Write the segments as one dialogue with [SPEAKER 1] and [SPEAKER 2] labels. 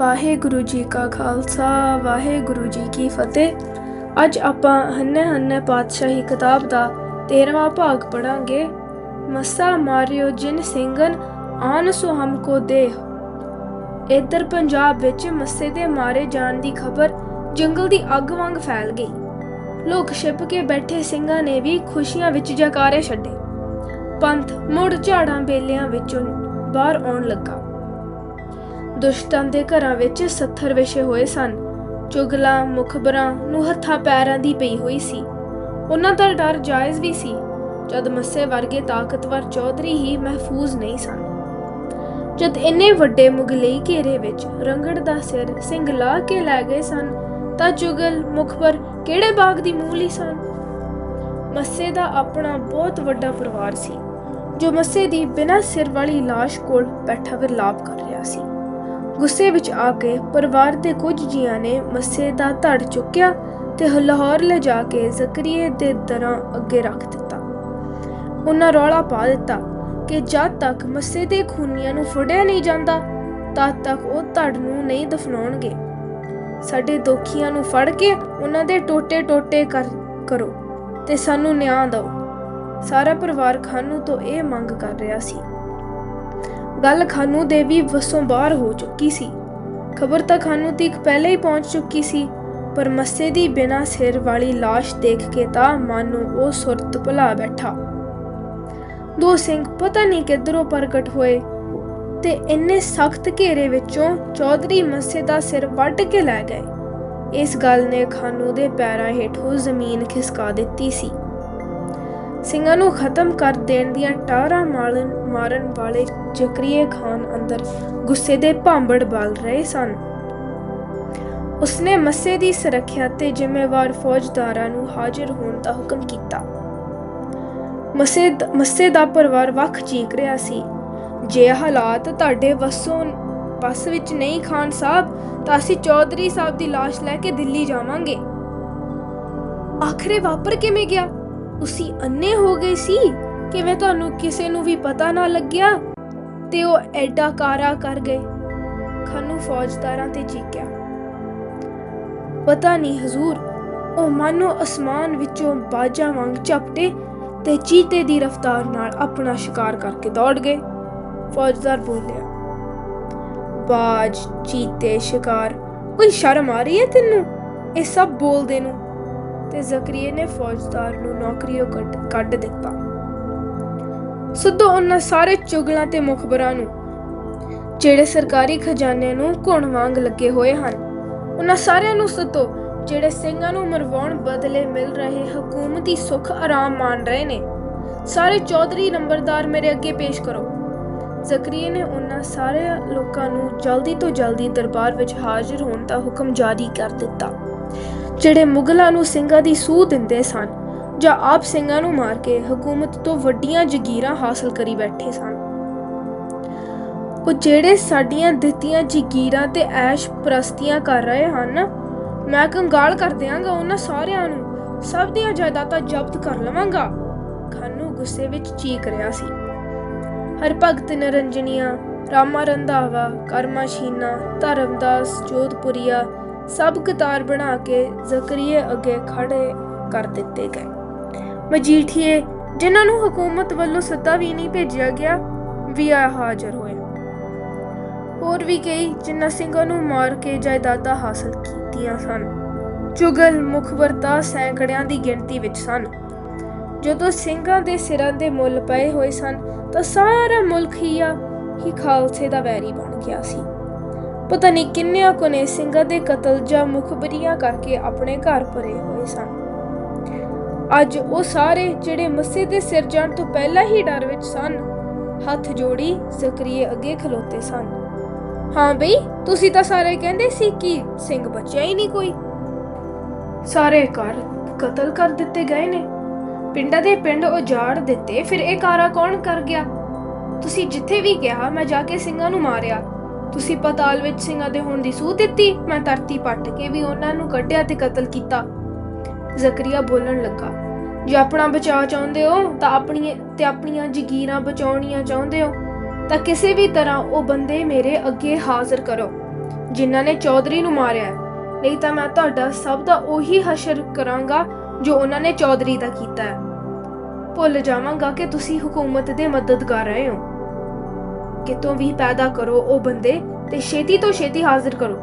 [SPEAKER 1] ਵਾਹਿਗੁਰੂ ਜੀ ਕਾ ਖਾਲਸਾ, ਵਾਹਿਗੁਰੂ ਜੀ ਕੀ ਫਤਿਹ। ਅੱਜ ਆਪਾਂ ਹੰਨੇ ਹੰਨੇ ਪਾਤਸ਼ਾਹੀ ਕਿਤਾਬ ਦਾ 13ਵਾਂ ਭਾਗ ਪੜਾਂਗੇ ਮੱਸਾ ਮਾਰਿਓ ਜਿਨ ਸਿੰਘਨ, ਆਨ ਸੋ ਹਮਕੋ ਦੇਹ। ਇੱਧਰ ਪੰਜਾਬ ਵਿੱਚ ਮੱਸੇ ਦੇ ਮਾਰੇ ਜਾਣ ਦੀ ਖਬਰ ਜੰਗਲ ਦੀ ਅੱਗ ਵਾਂਗ ਫੈਲ ਗਈ। ਲੋਕ ਛਿਪ ਕੇ ਬੈਠੇ ਸਿੰਘਾਂ ਨੇ ਵੀ ਖੁਸ਼ੀਆਂ ਵਿੱਚ ਜਕਾਰੇ ਛੱਡੇ। ਪੰਥ ਮੁੜ ਝਾੜਾਂ ਬੇਲਿਆਂ ਵਿੱਚੋਂ ਬਾਹਰ ਆਉਣ ਲੱਗਾ। ਦੁਸ਼ਟਾਂ ਦੇ ਘਰਾਂ ਵਿੱਚ ਸੱਥਰ ਵਿਛੇ ਹੋਏ ਸਨ। ਚੁਗਲਾਂ, ਮੁਖਬਰਾਂ ਨੂੰ ਹੱਥਾਂ ਪੈਰਾਂ ਦੀ ਪਈ ਹੋਈ ਸੀ। ਉਹਨਾਂ ਦਾ ਡਰ ਜਾਇਜ਼ ਵੀ ਸੀ, ਜਦ ਮੱਸੇ ਵਰਗੇ ਤਾਕਤਵਰ ਚੌਧਰੀ ਹੀ ਮਹਿਫੂਜ਼ ਨਹੀਂ ਸਨ। ਜਦ ਇੰਨੇ ਵੱਡੇ ਮੁਗਲਈ ਘੇਰੇ ਵਿੱਚ ਰੰਗੜ ਦਾ ਸਿਰ ਸਿੰਘ ਲਾ ਕੇ ਲੈ ਗਏ ਸਨ, ਤਾਂ ਚੁਗਲ, ਮੁਖਬਰ ਕਿਹੜੇ ਬਾਗ ਦੀ ਮੂਲੀ ਸਨ? ਮੱਸੇ ਦਾ ਆਪਣਾ ਬਹੁਤ ਵੱਡਾ ਪਰਿਵਾਰ ਸੀ, ਜੋ ਮੱਸੇ ਦੀ ਬਿਨਾਂ ਸਿਰ ਵਾਲੀ লাশ ਕੋਲ ਬੈਠਾ ਵਿਰਲਾਪ ਕਰ ਗੁੱਸੇ ਵਿੱਚ ਆ ਕੇ ਪਰਿਵਾਰ ਦੇ ਕੁਝ ਜੀਆਂ ਨੇ ਮੱਸੇ ਦਾ ਧੜ ਚੁੱਕਿਆ ਤੇ ਲਾਹੌਰ ਲੈ ਜਾ ਕੇ ਜ਼ਕਰੀਏ ਦੇ ਦਰਾਂ ਅੱਗੇ ਰੱਖ ਦਿੱਤਾ। ਉਹਨਾਂ ਰੌਲਾ ਪਾ ਦਿੱਤਾ ਕਿ ਜਦ ਤੱਕ ਮੱਸੇ ਦੇ ਖੂਨੀਆਂ ਨੂੰ ਫੜਿਆ ਨਹੀਂ ਜਾਂਦਾ, ਤਦ ਤੱਕ ਉਹ ਧੜ ਨੂੰ ਨਹੀਂ ਦਫਨਾਉਣਗੇ। ਸਾਡੇ ਦੋਖੀਆਂ ਨੂੰ ਫੜ ਕੇ ਉਹਨਾਂ ਦੇ ਟੋਟੇ-ਟੋਟੇ ਕਰ, ਕਰੋ ਤੇ ਸਾਨੂੰ ਨਿਆਂ ਦਿਓ। ਸਾਰਾ ਪਰਿਵਾਰ ਖਾਨੂ ਤੋਂ ਇਹ ਮੰਗ ਕਰ ਰਿਹਾ ਸੀ। ਗੱਲ ਖਾਨੂ ਦੇ ਵੀ ਵਸੋਂ ਬਾਹਰ ਹੋ ਚੁੱਕੀ ਸੀ। ਖਬਰ ਤਾਂ ਖਾਨੂ ਤੱਕ ਪਹਿਲੇ ਹੀ ਪਹੁੰਚ ਚੁੱਕੀ ਸੀ, ਪਰ ਮੱਸੇ ਦੀ ਬਿਨਾਂ ਸਿਰ ਵਾਲੀ লাশ ਦੇਖ ਕੇ ਤਾਂ ਮਨ ਨੂੰ ਉਹ ਸੁਰਤ ਭੁਲਾ ਬੈਠਾ। ਦੋ ਸਿੰਘ ਪਤਾ ਨਹੀਂ ਕਿੱਧਰੋਂ ਪ੍ਰਗਟ ਹੋਏ ਤੇ ਇੰਨੇ ਸਖਤ ਘੇਰੇ ਵਿੱਚੋਂ ਚੌਧਰੀ ਮੱਸੇ ਦਾ ਸਿਰ ਵੱਢ ਕੇ ਲੈ ਗਏ। ਇਸ ਗੱਲ ਨੇ ਖਾਨੂ ਦੇ ਪੈਰਾਂ ਹੇਠੋਂ ਜ਼ਮੀਨ ਖਿਸਕਾ ਦਿੱਤੀ ਸੀ। ਸਿੰਘਾਂ ਨੂੰ ਖਤਮ ਕਰ ਦੇਣ ਦੀਆਂ ਟਾਰਾਂ ਮਾਰਨ ਮਾਰਨ ਵਾਲੇ ਜ਼ਕਰੀਏ ਖਾਨ ਅੰਦਰ ਗੁੱਸੇ ਦੇ ਭਾਂਬੜ ਬਲ ਰਹੇ ਸਨ। ਉਸਨੇ ਮੱਸੇ ਦੀ ਸੁਰੱਖਿਆ ਤੇ ਜ਼ਿੰਮੇਵਾਰ ਫੌਜਦਾਰਾਂ ਨੂੰ ਹਾਜ਼ਰ ਹੋਣ ਦਾ ਹੁਕਮ ਕੀਤਾ। ਮੱਸੇ ਮੱਸੇ ਦਾ ਪਰਿਵਾਰ ਵੱਖ ਚੀਕ ਰਿਹਾ ਸੀ। ਜੇ ਹਾਲਾਤ ਤੁਹਾਡੇ ਵਸੋਂ ਬੱਸ ਵਿੱਚ ਨਹੀਂ ਖਾਨ ਸਾਹਿਬ, ਤਾਂ ਅਸੀਂ ਚੌਧਰੀ ਸਾਹਿਬ ਦੀ ਲਾਸ਼ ਲੈ ਕੇ ਦਿੱਲੀ ਜਾਵਾਂਗੇ। ਆਖਰੇ ਵਾਪਰ ਕਿਵੇਂ ਗਿਆ? ਉਸੀ ਅੰਨੇ ਹੋ ਗਏ ਸੀ। ਕਿਵੇਂ ਤੁਹਾਨੂੰ ਕਿਸੇ ਨੂੰ ਵੀ ਪਤਾ ਨਾ ਲੱਗਿਆ? ਤੇ ਉਹ ਐਡਾ ਕਾਰਾ ਕਰ ਗਏ। ਖਾਨੂ ਫੌਜਦਾਰਾਂ ਤੇ ਚੀਕਿਆ। ਪਤਾ ਨਹੀਂ ਹਜ਼ੂਰ, ਉਹ ਮਾਨੋ ਅਸਮਾਨ ਵਿੱਚੋਂ ਬਾਜਾਂ ਵਾਂਗ ਝਪਟੇ ਤੇ ਚੀਤੇ ਦੀ ਰਫ਼ਤਾਰ ਨਾਲ ਆਪਣਾ ਸ਼ਿਕਾਰ ਕਰਕੇ ਦੌੜ ਗਏ। ਫੌਜਦਾਰ ਬੋਲਿਆ, ਬਾਜ, ਚੀਤੇ, ਸ਼ਿਕਾਰ, ਕੋਈ ਸ਼ਰਮ ਆ ਰਹੀ ਹੈ ਤੈਨੂੰ? ਇਹ ਸਭ ਬੋਲਦੇ ਨੂੰ। ਤੇ ਜ਼ਕਰੀਏ ਨੇ ਫੌਜਦਾਰ ਨੂੰ ਨੌਕਰੀੋਂ ਕੱਢ ਕੱਢ ਦਿੱਤਾ। ਸਿੱਧੋ ਉਹਨਾਂ ਸਾਰੇ ਚੁਗਲਾਂ ਤੇ ਮੁਖਬਰਾਂ ਨੂੰ, ਜਿਹੜੇ ਸਰਕਾਰੀ ਖਜ਼ਾਨੇ ਨੂੰ ਘੁਣ ਵਾਂਗ ਲੱਗੇ ਹੋਏ ਹਨ। ਉਹਨਾਂ ਸਾਰਿਆਂ ਨੂੰ ਸੱਦੋ ਜਿਹੜੇ ਸਿੰਘਾਂ ਨੂੰ ਮਰਵਾਉਣ ਬਦਲੇ ਮਿਲ ਰਹੇ ਹਕੂਮਤੀ ਸੁੱਖ ਆਰਾਮ ਮਾਣ ਰਹੇ ਨੇ। ਸਾਰੇ ਚੌਧਰੀ ਨੰਬਰਦਾਰ ਮੇਰੇ ਅੱਗੇ ਪੇਸ਼ ਕਰੋ। ਜ਼ਕਰੀਏ ਨੇ ਉਹਨਾਂ ਸਾਰੇ ਲੋਕਾਂ ਨੂੰ ਜਲਦੀ ਤੋਂ ਜਲਦੀ ਦਰਬਾਰ ਵਿੱਚ ਹਾਜ਼ਰ ਹੋਣ ਦਾ ਹੁਕਮ ਜਾਰੀ ਕਰ ਦਿੱਤਾ, ਜਿਹੜੇ ਮੁਗਲਾਂ ਨੂੰ ਸਿੰਘਾਂ ਦੀ ਸੂਹ ਦਿੰਦੇ ਸਨ। ਜਾਂ ਆਪ ਸਿੰਘਾਂ ਨੂੰ ਮਾਰ ਕੇ ਹਕੂਮਤ ਤੋਂ ਵੱਡੀਆਂ ਜ਼ਗੀਰਾਂ ਹਾਸਲ ਕਰੀ ਬੈਠੇ ਸਨ। ਉਹ ਜਿਹੜੇ ਸਾਡੀਆਂ ਦਿੱਤੀਆਂ ਜ਼ਗੀਰਾਂ ਤੇ ਐਸ਼ ਪ੍ਰਸਤੀਆਂ ਕਰ ਰਹੇ ਹਨ, ਮੈਂ ਕੰਗਾਲ ਕਰ ਦਿਆਂਗਾ ਉਹਨਾਂ ਸਾਰਿਆਂ ਨੂੰ। ਸਭ ਦੀਆਂ ਜਾਇਦਾਦਾਂ ਜ਼ਬਤ ਕਰ ਲਵਾਂਗਾ। ਖਾਨੂ ਗੁੱਸੇ ਵਿੱਚ ਚੀਕ ਰਿਹਾ ਸੀ। ਹਰ ਭਗਤ ਨਰੰਜਨੀਆਂ, ਰਾਮਾ ਰੰਧਾਵਾ, ਕਰਮਾ ਸ਼ੀਨਾ, ਧਰਮਦਾਸ, ਜੋਧਪੁਰੀਆ ਸਭ ਕਤਾਰ ਬਣਾ ਕੇ ਜ਼ਕਰੀਏ ਅੱਗੇ ਖੜੇ ਕਰ ਦਿੱਤੇ ਗਏ। ਮਜੀਠੀਏ, ਜਿਨ੍ਹਾਂ ਨੂੰ ਹਕੂਮਤ ਵੱਲੋਂ ਸੱਦਾ ਵੀ ਨਹੀਂ ਭੇਜਿਆ ਗਿਆ, ਵੀ ਆ ਹਾਜ਼ਰ ਹੋਏ। ਹੋਰ ਵੀ ਕਈ ਜਿਨ੍ਹਾਂ ਸਿੰਘਾਂ ਨੂੰ ਮਾਰ ਕੇ ਜਾਇਦਾਦਾਂ ਹਾਸਲ ਕੀਤੀਆਂ ਸਨ। ਚੁਗਲ ਮੁਖਬਰਤਾ ਸੈਂਕੜਿਆਂ ਦੀ ਗਿਣਤੀ ਵਿੱਚ ਸਨ। ਜਦੋਂ ਸਿੰਘਾਂ ਦੇ ਸਿਰਾਂ ਦੇ ਮੁੱਲ ਪਏ ਹੋਏ ਸਨ, ਤਾਂ ਸਾਰਾ ਮੁਲਕ ਹੀ ਆ, ਹੀ ਖਾਲਸੇ ਦਾ ਵੈਰੀ ਬਣ ਗਿਆ ਸੀ। ਪਤਾ ਨਹੀਂ ਕਿੰਨਿਆਂ ਕੋ ਨੇ ਸਿੰਘਾਂ ਦੇ ਕਤਲ ਜਾਂ ਮੁਖਬਰੀਆਂ ਕਰਕੇ ਆਪਣੇ ਘਰ ਭਰੇ ਹੋਏ ਸਨ। ਅੱਜ ਉਹ ਸਾਰੇ ਜਿਹੜੇ ਮੱਸੇ ਦੇ ਸਿਰ ਜਾਣ ਤੋਂ ਪਹਿਲਾਂ ਹੀ ਡਰ ਵਿੱਚ ਸਨ, ਹੱਥ ਜੋੜੀ ਜ਼ਕਰੀਏ ਅੱਗੇ ਖਲੋਤੇ ਸਨ। ਹਾਂ ਬਈ, ਤੁਸੀਂ ਤਾਂ ਸਾਰੇ ਕਹਿੰਦੇ ਸੀ ਕਿ ਸਿੰਘ ਬਚਿਆ ਹੀ ਨਹੀਂ ਕੋਈ। ਸਾਰੇ ਘਰ ਕਤਲ ਕਰ ਦਿੱਤੇ ਗਏ ਨੇ। ਪਿੰਡਾਂ ਦੇ ਪਿੰਡ ਉਜਾੜ ਦਿੱਤੇ, ਫਿਰ ਇਹ ਕਾਰਾ ਕੌਣ ਕਰ ਗਿਆ? ਤੁਸੀਂ ਜਿੱਥੇ ਵੀ ਗਿਆ ਮੈਂ ਜਾ ਕੇ ਸਿੰਘਾਂ ਨੂੰ ਮਾਰਿਆ। ਤੁਸੀਂ ਪਤਾਲ ਵਿੱਚ ਸਿੰਘਾਂ ਦੇ ਹੋਣ ਦੀ ਸੂਹ ਦਿੱਤੀ, ਮੈਂ ਧਰਤੀ ਪੱਟ ਕੇ ਵੀ ਉਹਨਾਂ ਨੂੰ ਕੱਢਿਆ ਤੇ ਕਤਲ ਕੀਤਾ। ਜ਼ਕਰੀਆ ਬੋਲਣ ਲੱਗਾ ਜੇ ਆਪਣਾ ਬਚਾਅ ਚਾਹੁੰਦੇ ਹੋ, ਤਾਂ ਆਪਣੀ ਤੇ ਆਪਣੀਆਂ ਜ਼ਗੀਰਾਂ ਬਚਾਉਣੀਆਂ ਚਾਹੁੰਦੇ ਹੋ, ਤਾਂ ਕਿਸੇ ਵੀ ਤਰ੍ਹਾਂ ਉਹ ਬੰਦੇ ਮੇਰੇ ਅੱਗੇ ਹਾਜ਼ਰ ਕਰੋ, ਜਿਨ੍ਹਾਂ ਨੇ ਚੌਧਰੀ ਨੂੰ ਮਾਰਿਆ ਨਹੀਂ ਤਾਂ ਮੈਂ ਤੁਹਾਡਾ ਸਭ ਦਾ ਉਹੀ ਹਸ਼ਰ ਕਰਾਂਗਾ ਜੋ ਉਹਨਾਂ ਨੇ ਚੌਧਰੀ ਦਾ ਕੀਤਾ ਹੈ। ਭੁੱਲ ਜਾਵਾਂਗਾ ਕਿ ਤੁਸੀਂ ਹਕੂਮਤ ਦੇ ਮਦਦਗਾਰ ਰਹੇ ਹੋ। ਕਿਤੋਂ ਵੀ ਪੈਦਾ ਕਰੋ ਉਹ ਬੰਦੇ ਤੇ ਛੇਤੀ ਤੋਂ ਛੇਤੀ ਹਾਜ਼ਰ ਕਰੋ।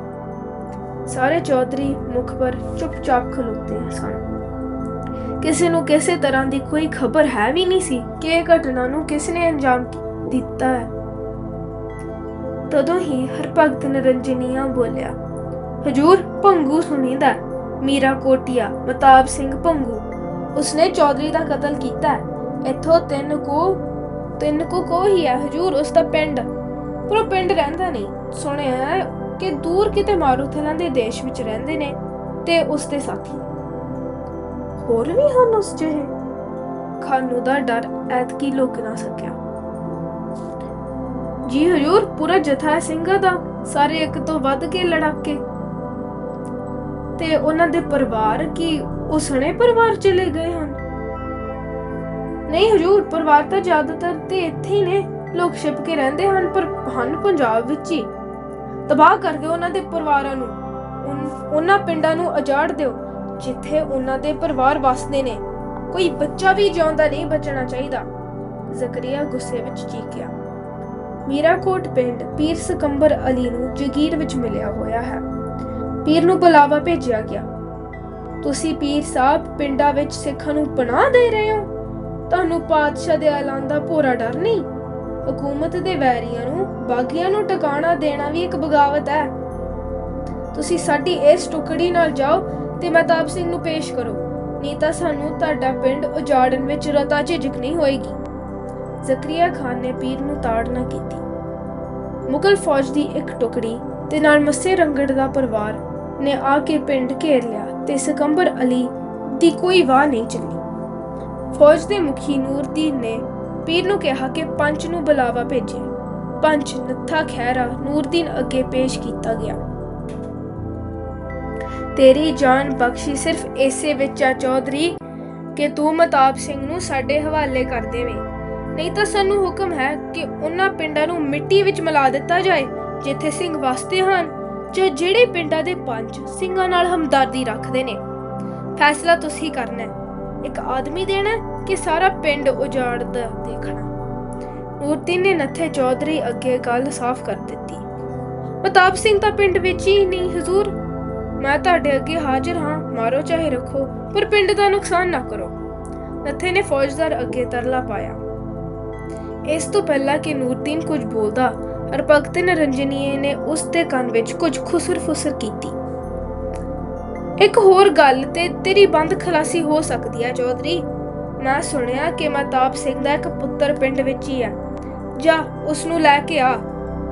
[SPEAKER 1] ਸਾਰੇ ਚੌਧਰੀ ਮੁਖਬਰ ਚੁੱਪਚਾਪ ਖਲੋਤੇ ਸਨ। ਕਿਸੇ ਨੂੰ ਕਿਸੇ ਤਰ੍ਹਾਂ ਦੀ ਕੋਈ ਖਬਰ ਹੈ ਵੀ ਨਹੀਂ ਸੀ ਕਿ ਇਹ ਘਟਨਾ ਨੂੰ ਕਿਸ ਨੇ ਅੰਜਾਮ ਦਿੱਤਾ ਹੈ। ਤਦੋਂ ਹੀ ਹਰਭਗਤ ਨਰੰਜਨੀਆ ਬੋਲਿਆ, ਹਜੂਰ, ਭੰਗੂ ਸੁਣੀਦਾ ਮੀਰਾ ਕੋਟਿਆ, ਮਤਾਬ ਸਿੰਘ ਭੰਗੂ, ਉਸਨੇ ਚੌਧਰੀ ਦਾ ਕਤਲ ਕੀਤਾ ਹੈ? ਇੱਥੋਂ ਤਿੰਨ ਕੋ ਤਿੰਨ ਕੋ ਕੋ ਹੀ ਹੈ ਹਜੂਰ, ਉਸ ਦਾ ਪਿੰਡ? ਪਰ ਉਹ ਪਿੰਡ ਰਹਿੰਦਾ ਨਹੀਂ। ਸੁਣਿਆ ਹੈ ਕਿ ਦੂਰ ਕਿਤੇ ਮਾਰੂਥਲਾਂ ਦੇ ਦੇਸ਼ ਵਿੱਚ ਰਹਿੰਦੇ ਨੇ ਤੇ ਉਸ ਦੇ ਸਾਥੀ ਹੋਰ ਵੀ ਹਨ ਉਸ ਜਿਹੇ? ਖਾਨੂ ਦਾ ਡਰ ਐਤਕੀ ਲੋਕ ਨਾ ਸਕਿਆ। ਜੀ ਹਜੂਰ, ਪੂਰਾ ਜਥਾ ਸਿੰਘਾਂ ਦਾ, ਸਾਰੇ ਇੱਕ ਤੋਂ ਵੱਧ ਕੇ ਲੜਾਕੇ। ਤੇ ਉਹਨਾਂ ਦੇ ਪਰਿਵਾਰ ਕੀ ਉਸਣੇ ਪਰਿਵਾਰ ਚਲੇ ਗਏ ਹਨ? ਨਹੀਂ ਹਜੂਰ, ਪਰਿਵਾਰ ਤਾਂ ਜ਼ਿਆਦਾਤਰ ਤੇ ਇੱਥੇ ਹੀ ਨੇ। ਲੋਕ ਛਿਪ ਕੇ ਰਹਿੰਦੇ ਹਨ, ਪਰ ਹਨ ਪੰਜਾਬ ਵਿੱਚ ਹੀ। ਤਬਾਹ ਕਰ ਦਿਓ ਉਹਨਾਂ ਦੇ ਪਰਿਵਾਰਾਂ ਨੂੰ ਉਹਨਾਂ ਪਿੰਡਾਂ ਨੂੰ ਅਜਾੜ ਦਿਓ। ਜਿੱਥੇ ਉਹਨਾਂ ਦੇ ਪਰਿਵਾਰ ਵਸਦੇ ਨੇ। ਕੋਈ ਬੱਚਾ ਵੀ ਜਿਉਂਦਾ ਨਹੀਂ ਬਚਣਾ ਚਾਹੀਦਾ। ਜ਼ਕਰੀਆ ਗੁੱਸੇ ਵਿੱਚ ਚੀਕਿਆ ਮੀਰਾਕੋਟ ਪਿੰਡ ਪੀਰ ਸਕੰਬਰ ਅਲੀ ਨੂੰ ਜਗੀਰ ਵਿੱਚ ਮਿਲਿਆ ਹੋਇਆ ਹੈ। ਪੀਰ ਨੂੰ ਬੁਲਾਵਾ ਭੇਜਿਆ ਗਿਆ। ਤੁਸੀਂ ਪੀਰ ਸਾਹਿਬ ਪਿੰਡਾਂ ਵਿੱਚ ਸਿੱਖਾਂ ਨੂੰ ਪਨਾਹ ਦੇ ਰਹੇ ਹੋ? ਤੁਹਾਨੂੰ ਪਾਤਸ਼ਾਹ ਦੇ ਐਲਾਨ ਦਾ ਪੂਰਾ ਡਰ ਨਹੀਂ? ਹਕੂਮਤ ਦੇ ਵੈਰੀਆਂ ਨੂੰ, ਬਾਗੀਆਂ ਨੂੰ ਟਿਕਾਣਾ ਦੇਣਾ ਵੀ ਇੱਕ ਬਗਾਵਤ ਹੈ। ਤੁਸੀਂ ਸਾਡੀ ਇਸ ਟੁਕੜੀ ਨਾਲ ਜਾਓ ਤੇ ਮਹਿਤਾਬ ਸਿੰਘ ਨੂੰ ਪੇਸ਼ ਕਰੋ। ਨਹੀਂ ਤਾਂ ਸਾਨੂੰ ਤੁਹਾਡਾ ਪਿੰਡ ਉਜਾੜਨ ਵਿੱਚ ਰਤਾ ਝਿਜਕ ਨਹੀਂ ਹੋਏਗੀ। ਜ਼ਕਰੀਆ ਖਾਨ ਨੇ ਪੀਰ ਨੂੰ ਤਾੜਨਾ ਕੀਤੀ। ਮੁਗਲ ਫੌਜ ਦੀ ਇੱਕ ਟੁਕੜੀ ਤੇ ਨਾਲ ਮੱਸੇ ਰੰਗੜ ਦਾ ਪਰਿਵਾਰ ਨੇ ਆ ਕੇ ਪਿੰਡ ਘੇਰ ਲਿਆ ਤੇ ਸਿਕੰਬਰ ਅਲੀ ਦੀ ਕੋਈ ਵਾਹ ਨਹੀਂ ਚੱਲੀ। ਫੌਜ ਦੇ ਮੁਖੀ ਨੂਰਦੀਨ ਨੇ ਪੀਰ ਨੂੰ ਕਿਹਾ ਕਿ ਪੰਚ ਨੂੰ ਬੁਲਾਵਾ ਭੇਜੇ ਪੰਚ ਨੱਥਾ ਖੈਰਾ ਨੂਰਦੀਨ ਅੱਗੇ ਪੇਸ਼ ਕੀਤਾ ਗਿਆ। ਤੇਰੀ ਜਾਨ ਬਖਸ਼ੀ ਸਿਰਫ ਇਸੇ ਵਿੱਚ ਆ ਚੌਧਰੀ, ਕਿ ਤੂੰ ਮਤਾਬ ਸਿੰਘ ਨੂੰ ਸਾਡੇ ਹਵਾਲੇ ਕਰ ਦੇਵੇਂ। ਨਹੀਂ ਤਾਂ ਸਾਨੂੰ ਹੁਕਮ ਹੈ ਕਿ ਉਹਨਾਂ ਪਿੰਡਾਂ ਨੂੰ ਮਿੱਟੀ ਵਿੱਚ ਮਿਲਾ ਦਿੱਤਾ ਜਾਏ, ਜਿੱਥੇ ਸਿੰਘ ਵਸਦੇ ਹਨ, ਜਾਂ ਜਿਹੜੇ ਪਿੰਡਾਂ ਦੇ ਪੰਚ ਸਿੰਘਾਂ ਨਾਲ ਹਮਦਰਦੀ ਰੱਖਦੇ ਨੇ। ਫੈਸਲਾ ਤੁਸੀਂ ਕਰਨਾ ਹੈ। ਇੱਕ ਆਦਮੀ ਦੇਣਾ ਕਿ ਸਾਰਾ ਪਿੰਡ ਉਜਾੜਦਾ ਦੇਖਣਾ। ਨੂਰਦੀਨ ਨੇ ਨੱਥੇ ਚੌਧਰੀ ਅੱਗੇ ਗੱਲ ਸਾਫ਼ ਕਰ ਦਿੱਤੀ। ਮਤਾਬ ਸਿੰਘ ਤਾਂ ਪਿੰਡ ਵਿੱਚ ਹੀ ਨਹੀਂ, ਹਜ਼ੂਰ। ਮੈਂ ਤੁਹਾਡੇ ਅੱਗੇ ਹਾਜ਼ਰ ਹਾਂ, ਮਾਰੋ ਚਾਹੇ ਰੱਖੋ, ਪਰ ਪਿੰਡ ਦਾ ਨੁਕਸਾਨ ਨਾ ਕਰੋ। ਨੱਥੇ ਨੇ ਫੌਜਦਾਰ ਅੱਗੇ ਤਰਲਾ ਪਾਇਆ। ਇਸ ਤੋਂ ਪਹਿਲਾਂ ਕਿ ਨੂਰਦੀਨ ਕੁਝ ਬੋਲਦਾ ਹਰਭਗਤ ਨਰੰਜਨੀਏ ਨੇ ਉਸ ਦੇ ਕੰਨ ਵਿੱਚ ਕੁਝ ਖੁਸਰ-ਫੁਸਰ ਕੀਤੀ। ਇੱਕ ਹੋਰ ਗੱਲ ਤੇ ਤੇਰੀ ਬੰਦ ਖਲਾਸੀ ਹੋ ਸਕਦੀ ਹੈ ਚੌਧਰੀ। ਮੈਂ ਸੁਣਿਆ ਕਿ ਮਹਤਾਬ ਸਿੰਘ ਦਾ ਇੱਕ ਪੁੱਤਰ ਪਿੰਡ ਵਿੱਚ ਹੀ ਹੈ ਜਾ ਉਸ ਨੂੰ ਲੈ ਕੇ ਆ।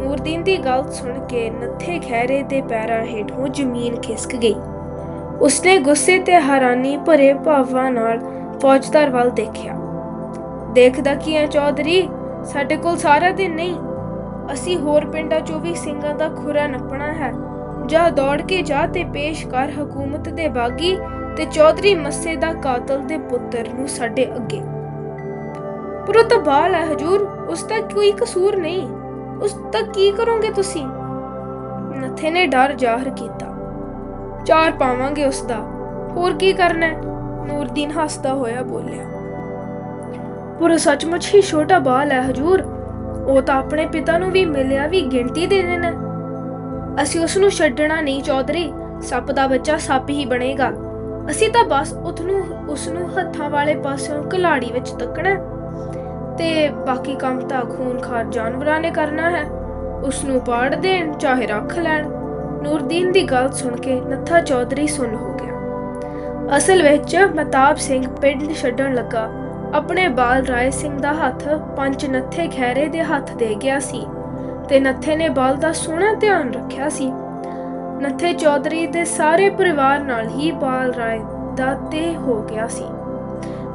[SPEAKER 1] ਨੂਰਦੀਨ ਦੀ ਗੱਲ ਸੁਣ ਕੇ ਨੱਥੇ ਖਹਿਰੇ ਦੇ ਪੈਰਾਂ ਹੇਠੋਂ ਜ਼ਮੀਨ ਖਿਸਕ ਗਈ। ਉਸਨੇ ਗੁੱਸੇ ਤੇ ਹੈਰਾਨੀ ਭਰੇ ਭਾਵਾਂ ਨਾਲ ਫੌਜਦਾਰ ਵੱਲ ਦੇਖਿਆ। ਦੇਖਦਾ ਕੀ ਹੈ ਚੌਧਰੀ? ਸਾਡੇ ਕੋਲ ਸਾਰਾ ਦਿਨ ਨਹੀਂ। ਅਸੀਂ ਹੋਰ ਪਿੰਡਾਂ ਚੋਂ ਵੀ ਸਿੰਘਾਂ ਦਾ ਖੁਰਾ ਨੱਪਣਾ ਹੈ। ਜਾ ਦੌੜ ਕੇ ਜਾ ਤੇ ਪੇਸ਼ ਕਰ ਹਕੂਮਤ ਦੇ ਬਾਗੀ ਤੇ ਚੌਧਰੀ ਮੱਸੇ ਦਾ ਕਾਤਲ ਦੇ ਪੁੱਤਰ ਨੂੰ ਸਾਡੇ ਅੱਗੇ। ਪਰ ਉਹ ਤਾਂ ਬਾਲ ਹੈ ਹਜੂਰ। ਉਸ ਦਾ ਕੋਈ ਕਸੂਰ ਨਹੀਂ। ਉਸ ਦਾ ਕੀ ਕਰੋਗੇ ਤੁਸੀਂ? ਨਥੇ ਨੇ ਡਰ ਜ਼ਾਹਰ ਕੀਤਾ। ਚਾਰ ਪਾਵਾਂਗੇ ਉਸ ਦਾ। ਹੋਰ ਕੀ ਕਰਨਾ ਹੈ? ਨੂਰਦੀਨ ਹੱਸਦਾ ਹੋਇਆ ਬੋਲਿਆ। ਪਰ ਸੱਚਮੁੱਚ ਹੀ ਛੋਟਾ ਬਾਲ ਹੈ ਹਜੂਰ। ਉਹ ਤਾਂ ਆਪਣੇ ਪਿਤਾ ਨੂੰ ਵੀ ਮਿਲਿਆ ਵੀ ਗਿਣਤੀ ਦੇ ਦੇਣਾ। ਅਸੀਂ ਉਸ ਨੂੰ ਛੱਡਣਾ ਨਹੀਂ, ਚੌਧਰੀ। ਸੱਪ ਦਾ ਬੱਚਾ ਸੱਪ ਹੀ ਬਣੇਗਾ। ਅਸੀਂ ਤਾਂ ਬਸ ਉਸ ਨੂੰ ਉਸ ਨੂੰ ਹੱਥਾਂ ਵਾਲੇ ਪਾਸਿਓਂ ਕਲਾੜੀ ਵਿੱਚ ਤੱਕਣਾ ਤੇ ਬਾਕੀ ਕੰਮ ਤਾਂ ਖੂਨਖਾਰ ਜਾਨਵਰਾਂ ਨੇ ਕਰਨਾ ਹੈ। ਉਸ ਨੂੰ ਪਾੜ ਦੇਣ, ਚਾਹੇ ਰੱਖ ਲੈਣ। ਨੂਰਦੀਨ ਦੀ ਗੱਲ ਸੁਣ ਕੇ ਨੱਥਾ ਚੌਧਰੀ ਸੁਣ ਹੋ ਗਿਆ। ਅਸਲ ਵਿੱਚ ਮਤਾਬ ਸਿੰਘ ਪਿੰਡ ਛੱਡਣ ਲੱਗਾ। ਆਪਣੇ ਬਾਲ ਰਾਏ ਸਿੰਘ ਦਾ ਹੱਥ ਪੰਜ ਨੱਥੇ ਖੈਰੇ ਦੇ ਹੱਥ ਦੇ ਗਿਆ ਸੀ ਤੇ ਨੱਥੇ ਨੇ ਬਾਲ ਦਾ ਸੋਹਣਾ ਧਿਆਨ ਰੱਖਿਆ ਸੀ। ਨੱਥੇ ਚੌਧਰੀ ਦੇ ਸਾਰੇ ਪਰਿਵਾਰ ਨਾਲ ਹੀ ਬਾਲ ਰਾਏ ਦਾ ਤੇ ਹੋ ਗਿਆ ਸੀ।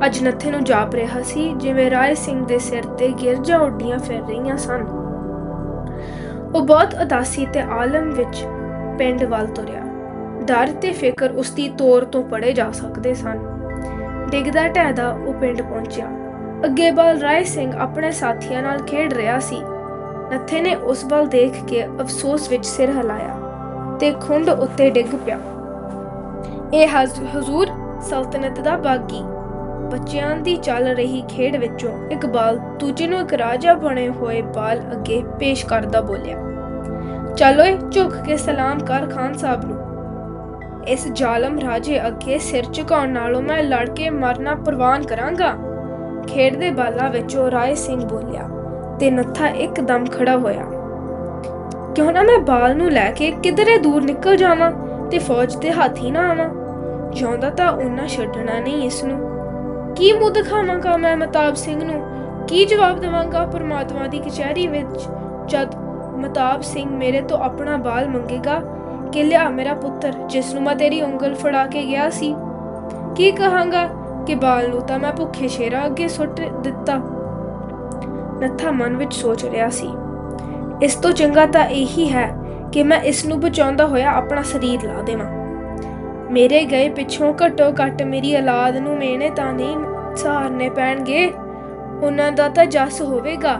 [SPEAKER 1] ਅੱਜ ਨੱਥੇ ਨੂੰ ਜਾਪ ਰਿਹਾ ਸੀ, ਜਿਵੇਂ ਰਾਏ ਸਿੰਘ ਦੇ ਸਿਰ ਤੇ ਗਿਰਜਾ ਉੱਡੀਆਂ ਫਿਰ ਰਹੀਆਂ ਸਨ। ਉਹ ਬਹੁਤ ਉਦਾਸੀ ਤੇ ਆਲਮ ਵਿੱਚ ਪਿੰਡ ਵੱਲ ਤੁਰਿਆ। ਡਰ ਤੇ ਫਿਕਰ ਉਸ ਦੀ ਤੋਰ ਤੋਂ ਪੜੇ ਜਾ ਸਕਦੇ ਸਨ। ਡਿੱਗਦਾ ਢਹਿਦਾ ਉਹ ਪਿੰਡ ਪਹੁੰਚਿਆ। ਅੱਗੇ ਬਲ ਰਾਏ ਸਿੰਘ ਆਪਣੇ ਸਾਥੀਆਂ ਨਾਲ ਖੇਡ ਰਿਹਾ ਸੀ। ਨੱਥੇ ਨੇ ਉਸ ਵੱਲ ਦੇਖ ਕੇ ਅਫਸੋਸ ਵਿੱਚ ਸਿਰ ਹਿਲਾਇਆ ਤੇ ਖੁੰਡ ਉੱਤੇ ਡਿੱਗ ਪਿਆ। ਇਹ ਹਜ਼ੂਰ ਸਲਤਨਤ ਦਾ ਬਾਗੀ। ਬੱਚਿਆਂ ਦੀ ਚੱਲ ਰਹੀ ਖੇਡ ਵਿੱਚੋਂ ਇੱਕ ਬਾਲ ਦੂਜੇ ਨੂੰ ਇੱਕ ਰਾਜਾ ਬਣੇ ਹੋਏ ਬਾਲ ਅੱਗੇ ਪੇਸ਼ ਕਰਦਾ ਬੋਲਿਆ। ਚਲੋ ਝੁਕ ਕੇ ਸਲਾਮ ਕਰ ਖਾਨ ਸਾਹਿਬ ਨੂੰ। ਇਸ ਜ਼ਾਲਮ ਰਾਜੇ ਅੱਗੇ ਸਿਰ ਝੁਕਾਉਣ ਨਾਲੋਂ ਮੈਂ ਲੜ ਕੇ ਮਰਨਾ ਪ੍ਰਵਾਨ ਕਰਾਂਗਾ। ਖੇਡ ਦੇ ਬਾਲਾਂ ਵਿੱਚੋਂ ਰਾਏ ਸਿੰਘ ਬੋਲਿਆ, ਤੇ ਨੱਥਾ ਇੱਕਦਮ ਖੜਾ ਹੋਇਆ। ਕਿਉਂ ਨਾ ਮੈਂ ਬਾਲ ਨੂੰ ਲੈ ਕੇ ਕਿਧਰੇ ਦੂਰ ਨਿਕਲ ਜਾਵਾਂ ਤੇ ਫੌਜ ਦੇ ਹੱਥ ਹੀ ਨਾ ਆਵਾਂ? ਜਿਉਂਦਾ ਤਾਂ ਉਹਨਾਂ ਛੱਡਣਾ ਨਹੀਂ ਇਸ ਨੂੰ। ਕੀ ਮੂੰਹ ਦਿਖਾਵਾਂਗਾ ਮੈਂ ਮਤਾਬ ਸਿੰਘ ਨੂੰ? ਕੀ ਜਵਾਬ ਦੇਵਾਂਗਾ ਪਰਮਾਤਮਾ ਦੀ ਕਚਹਿਰੀ ਵਿੱਚ, ਜਦ ਮਤਾਬ ਸਿੰਘ ਮੇਰੇ ਤੋਂ ਆਪਣਾ ਬਾਲ ਮੰਗੇਗਾ? ਕਿ ਲਿਆ ਮੇਰਾ ਪੁੱਤਰ ਜਿਸ ਨੂੰ ਮੈਂ ਤੇਰੀ ਉਂਗਲ ਫੜਾ ਕੇ ਗਿਆ ਸੀ। ਕੀ ਕਹਾਂਗਾ ਕਿ ਬਾਲ ਨੂੰ ਤਾਂ ਮੈਂ ਭੁੱਖੇ ਸ਼ੇਰਾਂ ਅੱਗੇ ਸੁੱਟ ਦਿੱਤਾ। ਨੱਥਾ ਮਨ ਵਿੱਚ ਸੋਚ ਰਿਹਾ ਸੀ। ਇਸ ਤੋਂ ਚੰਗਾ ਤਾਂ ਇਹੀ ਹੈ ਕਿ ਮੈਂ ਇਸ ਨੂੰ ਬਚਾਉਂਦਾ ਹੋਇਆ ਆਪਣਾ ਸਰੀਰ ਲਾ ਦੇਵਾਂ। ਮੇਰੇ ਗਏ ਪਿੱਛੋਂ ਘੱਟੋ ਘੱਟ ਮੇਰੀ ਔਲਾਦ ਨੂੰ ਮੇਨੇ ਤਾਂ ਨਹੀਂ ਸਹਾਰਨੇ ਪੈਣਗੇ। ਉਹਨਾਂ ਦਾ ਤਾਂ ਜਸ ਹੋਵੇਗਾ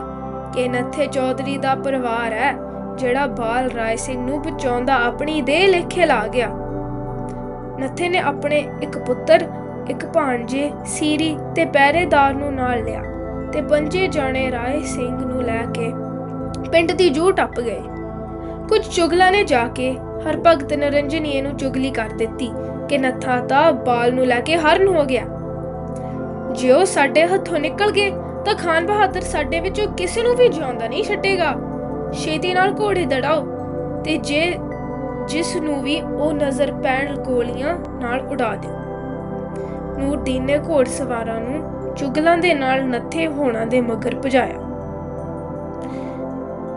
[SPEAKER 1] ਕਿ ਨੱਥੇ ਚੌਧਰੀ ਦਾ ਪਰਿਵਾਰ ਹੈ, ਜਿਹੜਾ ਬਾਲ ਰਾਏ ਸਿੰਘ ਨੂੰ ਬਚਾਉਂਦਾ ਆਪਣੀ ਦੇਹ ਲੇਖੇ ਲਾ ਗਿਆ। ਨੱਥੇ ਨੇ ਆਪਣੇ ਇੱਕ ਪੁੱਤਰ, ਇੱਕ ਭਾਣਜੇ, ਸੀਰੀ ਤੇ ਪਹਿਰੇਦਾਰ ਨੂੰ ਨਾਲ ਲਿਆ ਤੇ ਪੰਜੇ ਜਾਣੇ ਰਾਏ ਸਿੰਘ ਨੂੰ ਲੈ ਕੇ ਪਿੰਡ ਦੀ ਜੂ ਟੱਪ ਗਏ। ਕੁਝ ਚੁਗਲਾਂ ਨੇ ਜਾ ਕੇ ਹਰਭਗਤ ਨਰੰਜਨੀਏ ਨੂੰ ਚੁਗਲੀ ਕਰ ਦਿੱਤੀ ਕਿ ਨੱਥਾ ਤਾਂ ਬਾਲ ਨੂੰ ਲੈ ਕੇ ਹਰਨ ਹੋ ਗਿਆ। ਜੇ ਉਹ ਸਾਡੇ ਹੱਥੋਂ ਨਿਕਲ ਗਏ, ਤਾਂ ਖਾਨ ਬਹਾਦਰ ਸਾਡੇ ਵਿੱਚੋਂ ਕਿਸੇ ਨੂੰ ਵੀ ਜਿਉਂਦਾ ਨਹੀਂ ਛੱਡੇਗਾ। ਛੇਤੀ ਨਾਲ ਘੋੜੇ ਦੜਾਓ ਤੇ ਜੇ ਜਿਸ ਨੂੰ ਵੀ ਉਹ ਨਜ਼ਰ ਪੈਣ ਗੋਲੀਆਂ ਨਾਲ ਉਡਾ ਦਿਓ। ਨੂਰਦੀਨ ਨੇ ਘੋੜ ਸਵਾਰਾਂ ਨੂੰ ਚੁਗਲਾਂ ਦੇ ਨਾਲ ਨੱਥੇ ਹੋਣਾ ਦੇ ਮਗਰ ਭਜਾਇਆ।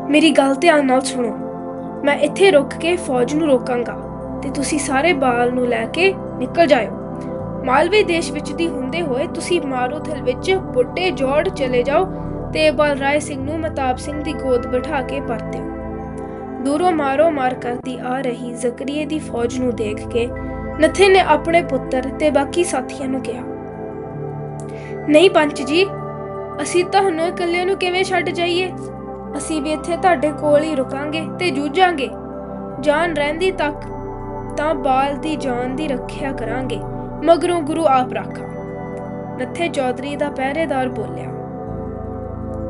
[SPEAKER 1] ਮੇਰੀ ਗੱਲ ਧਿਆਨ ਨਾਲ ਸੁਣੋ। ਮੈਂ ਇੱਥੇ ਰੁਕ ਕੇ ਫੌਜ ਨੂੰ ਰੋਕਾਂਗਾ ਤੇ ਤੁਸੀਂ ਸਾਰੇ ਬਾਲ ਨੂੰ ਲੈ ਕੇ ਨਿਕਲ ਜਾਇਓ। ਮਾਲਵੇ ਦੇਸ਼ ਵਿੱਚ ਦੀ ਹੁੰਦੇ ਹੋਏ ਤੁਸੀਂ ਮਾਰੂਥਲ ਵਿੱਚ ਬੁੱਢੇ ਜੋੜ ਚਲੇ ਜਾਓ ਤੇ ਬਲਰਾਏ ਸਿੰਘ ਨੂੰ ਮਤਾਬ ਸਿੰਘ ਦੀ ਗੋਦ ਬਿਠਾ ਕੇ ਪਰਤਿਓ। ਦੂਰੋਂ ਮਾਰੋ ਮਾਰ ਕਰਦੀ ਆ ਰਹੀ ਜ਼ਕਰੀਏ ਦੀ ਫੌਜ ਨੂੰ ਦੇਖ ਕੇ ਨਥੇ ਨੇ ਆਪਣੇ ਪੁੱਤਰ ਤੇ ਬਾਕੀ ਸਾਥੀਆਂ ਨੂੰ ਕਿਹਾ, ਨਹੀਂ ਪੰਚ ਜੀ, ਅਸੀਂ ਤੁਹਾਨੂੰ ਇਕੱਲੇ ਨੂੰ ਕਿਵੇਂ ਛੱਡ ਜਾਈਏ? ਅਸੀਂ ਵੀ ਇੱਥੇ ਤੁਹਾਡੇ ਕੋਲ ਹੀ ਰੁਕਾਂਗੇ ਤੇ ਜੂਝਾਂਗੇ। ਜਾਨ ਰਹਿੰਦੀ ਤੱਕ ਤਾਂ ਬਾਲ ਦੀ ਜਾਨ ਦੀ ਰੱਖਿਆ ਕਰਾਂਗੇ। ਮਗਰੋਂ ਗੁਰੂ ਆਪ ਰਾਖਾ। ਨੱਥੇ ਚੌਧਰੀ ਦਾ ਪਹਿਰੇਦਾਰ ਬੋਲਿਆ,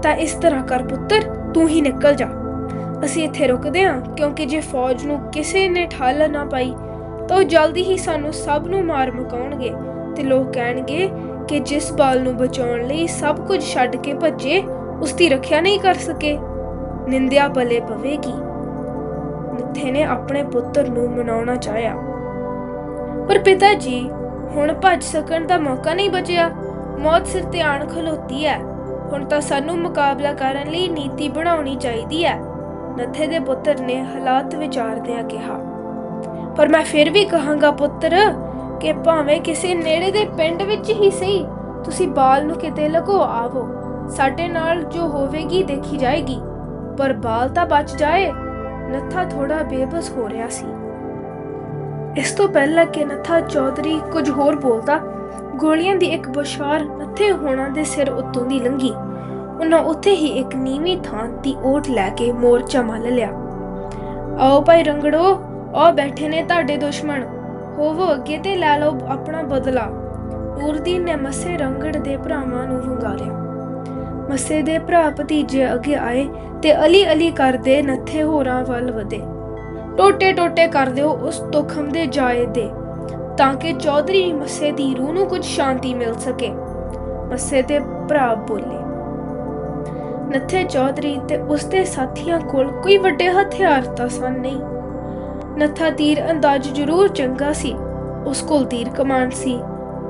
[SPEAKER 1] ਤਾਂ ਇਸ ਤਰ੍ਹਾਂ ਕਰ ਪੁੱਤਰ, ਤੂੰ ਹੀ ਨਿਕਲ ਜਾ। ਅਸੀਂ ਇੱਥੇ ਰੁਕਦੇ ਹਾਂ, ਕਿਉਂਕਿ ਜੇ ਫੌਜ ਨੂੰ ਕਿਸੇ ਨੇ ਠਾਲ ਨਾ ਪਾਈ, ਤਾਂ ਉਹ ਜਲਦੀ ਹੀ ਸਾਨੂੰ ਸਭ ਨੂੰ ਮਾਰ ਮੁਕਾਉਣਗੇ ਤੇ ਲੋਕ ਕਹਿਣਗੇ ਕਿ ਜਿਸ ਬਾਲ ਨੂੰ ਬਚਾਉਣ ਲਈ ਸਭ ਕੁਝ ਛੱਡ ਕੇ ਭੱਜੇ ਉਸ ਦੀ ਰੱਖਿਆ ਨਹੀਂ ਕਰ ਸਕੇ। ਨਿੰਦਿਆ ਭਲੇ ਪਵੇਗੀ। ਮਿੱਥੇ ਨੇ ਆਪਣੇ ਪੁੱਤਰ ਨੂੰ ਮਨਾਉਣਾ ਚਾਹਿਆ। ਪਰ ਪਿਤਾ ਜੀ ਹੁਣ ਭੱਜ ਸਕਣ ਦਾ ਮੌਕਾ ਨਹੀਂ ਬਚਿਆ। ਮੌਤ ਸਿਰ ਤੇ ਆਣ ਖਲੋਤੀ ਹੈ। ਹੁਣ ਤਾਂ ਸਾਨੂੰ ਮੁਕਾਬਲਾ ਕਰਨ ਲਈ ਨੀਤੀ ਬਣਾਉਣੀ ਚਾਹੀਦੀ ਹੈ। ਨੱਥੇ ਦੇ ਪੁੱਤਰ ਨੇ ਹਾਲਾਤ ਵਿਚਾਰਦਿਆਂ ਕਿਹਾ, ਪਰ ਮੈਂ ਫਿਰ ਵੀ ਕਹਾਂਗਾ ਪੁੱਤਰ ਕਿ ਭਾਵੇਂ ਕਿਸੇ ਨੇੜੇ ਦੇ ਪਿੰਡ ਵਿੱਚ ਹੀ ਸਹੀ, ਤੁਸੀਂ ਬਾਲ ਨੂੰ ਕਿਤੇ ਲਗੋ ਆਵੋ। ਸਾਡੇ ਨਾਲ ਜੋ ਹੋਵੇਗੀ ਦੇਖੀ ਜਾਏਗੀ। ਪਰ ਬਾਲ ਤਾਂ ਬਚ ਜਾਏ। ਨੱਥਾ ਥੋੜਾ ਬੇਬਸ ਹੋ ਰਿਹਾ ਸੀ। ਇਸ ਤੋਂ ਪਹਿਲਾਂ ਕਿ ਨੱਥਾ ਚੌਧਰੀ ਕੁਝ ਹੋਰ ਬੋਲਦਾ, ਗੋਲੀਆਂ ਦੀ ਇੱਕ ਬੁਛਾਰ ਨੱਥੇ ਹੋਣਾ ਦੇ ਸਿਰ ਉੱਤੋਂ ਦੀ ਲੰਗੀ ਉਹਨਾਂ ਉੱਥੇ ਹੀ ਇੱਕ ਨੀਵੀਂ ਥਾਂ ਦੀ ਓਟ ਲੈ ਕੇ ਮੋਰਚਾ ਮੱਲ ਲਿਆ। ਆਓ ਭਾਈ ਰੰਗੜੋ ਆ ਬੈਠੇ ਨੇ ਤੁਹਾਡੇ ਦੁਸ਼ਮਣ। ਹੋਵੋ ਅੱਗੇ ਤੇ ਲੈ ਲਓ ਆਪਣਾ ਬਦਲਾ। ਨੂਰਦੀਨ ਨੇ ਮੱਸੇ ਰੰਗੜ ਦੇ ਭਰਾਵਾਂ ਨੂੰ ਵੰਗਾਰਿਆ। ਮੱਸੇ ਦੇ ਭਰਾ ਭਤੀਜੇ ਅੱਗੇ ਆਏ ਤੇ ਅਲੀ ਅਲੀ ਕਰਦੇ ਨੱਥੇ ਹੋਰਾਂ ਵੱਲ ਵਧੇ। ਟੋਟੇ ਟੋਟੇ ਕਰ ਦਿਓ ਉਸ ਤੋਖਮ ਦੇ ਜਾਏ ਦੇ, ਤਾਂ ਕਿ ਚੌਧਰੀ ਮੱਸੇ ਦੀ ਰੂਹ ਨੂੰ ਕੁਝ ਸ਼ਾਂਤੀ ਮਿਲ ਸਕੇ। ਮੱਸੇ ਦੇ ਭਰਾ ਬੋਲੇ, ਨੱਥੇ ਚੌਧਰੀ, ਤੇ ਉਸਦੇ ਸਾਥੀਆਂ ਕੋਲ ਕੋਈ ਵੱਡੇ ਹਥਿਆਰ ਤਾਂ ਸਨ ਨਹੀਂ। ਨੱਥਾ ਤੀਰ ਅੰਦਾਜ਼ ਜ਼ਰੂਰ ਚੰਗਾ ਸੀ, ਉਸ ਕੋਲ ਤੀਰ ਕਮਾਨ ਸੀ